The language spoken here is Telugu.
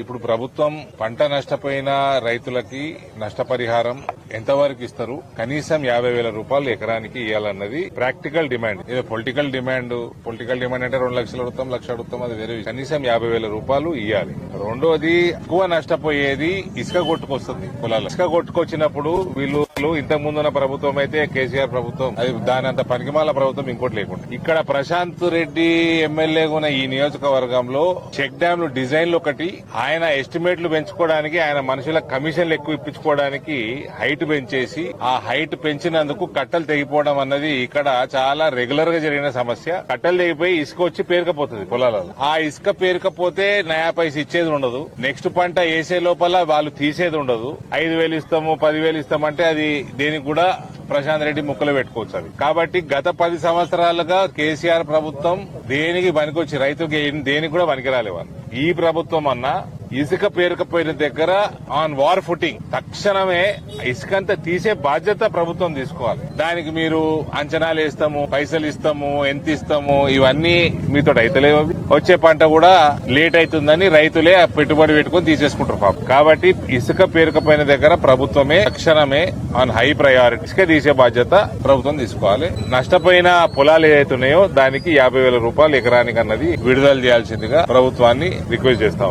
ఇప్పుడు ప్రభుత్వం పంట నష్టపోయిన రైతులకి నష్టపరిహారం ఎంతవరకు ఇస్తారు? కనీసం యాభై వేల రూపాయలు ఎకరానికి ఇవ్వాలన్నది ప్రాక్టికల్ డిమాండ్. ఇది పొలిటికల్ డిమాండ్ పొలిటికల్ డిమాండ్ అంటే రెండు లక్షలు అడుగుతాం లక్ష అడుగుతాం అది వేరే కనీసం యాభై వేల రూపాయలు ఇవ్వాలి రెండోది ఎక్కువ నష్టపోయేది ఇసుక కొట్టుకొస్తుంది పొలాలు ఇసుక కొట్టుకొచ్చినప్పుడు వీళ్ళు ఇంతకు ముందున్న ప్రభుత్వం అయితే కేసీఆర్ ప్రభుత్వం అది దాని అంత పనికిమాల ప్రభుత్వం ఇంకోటి లేకుండా. ఇక్కడ ప్రశాంత్ రెడ్డి ఎమ్మెల్యే ఉన్న ఈ నియోజకవర్గంలో చెక్ డ్యాంలు డిజైన్లు ఒకటి ఆయన ఎస్టిమేట్లు పెంచుకోవడానికి ఆయన మనుషుల కమిషన్లు ఎక్కువ ఇప్పించుకోవడానికి హైట్ పెంచేసి ఆ హైట్ పెంచినందుకు కట్టలు తెగిపోవడం అన్నది ఇక్కడ చాలా రెగ్యులర్గా జరిగిన సమస్య. కట్టలు తెగిపోయి ఇసుక వచ్చి పేరుకపోతుంది పొలాలలో. ఆ ఇసుక పేరుకపోతే నయా పైస ఇచ్చేది ఉండదు. నెక్స్ట్ పంట వేసే లోపల వాళ్ళు తీసేది ఉండదు. ఐదు వేలు ఇస్తాము పదివేలు ఇస్తామంటే అది దేనికి కూడా ప్రశాంత్ రెడ్డి ముక్కలు పెట్టుకోవచ్చు అది కాబట్టి గత పది సంవత్సరాలుగా కేసీఆర్ ప్రభుత్వం దేనికి పనికొచ్చి రైతుకి దేనికి కూడా పనికిరాలే వాళ్ళు ఈ ప్రభుత్వం అన్నా ఇసుక పేరుకపోయిన దగ్గర ఆన్ వార్ ఫుటింగ్ తక్షణమే ఇసుకంతా తీసే బాధ్యత ప్రభుత్వం తీసుకోవాలి. దానికి మీరు అంచనాలు ఇస్తాము పైసలు ఇస్తాము ఎంత ఇస్తాము ఇవన్నీ మీతో అయితలేవు వచ్చే పంట కూడా లేట్ అవుతుందని రైతులే ఆ పెట్టుబడి పెట్టుకుని తీసేసుకుంటారు పాపం. కాబట్టి ఇసుక పేరుకపోయిన దగ్గర ప్రభుత్వమే తక్షణమే ఆన్ హై ప్రయారిటీ ఇసుక తీసే బాధ్యత ప్రభుత్వం తీసుకోవాలి. నష్టపోయిన పొలాలు ఏవైతే ఉన్నాయో దానికి యాభై వేల రూపాయలు ఎకరానికి అన్నది విడుదల చేయాల్సిందిగా ప్రభుత్వాన్ని రిక్వెస్ట్ చేస్తాం.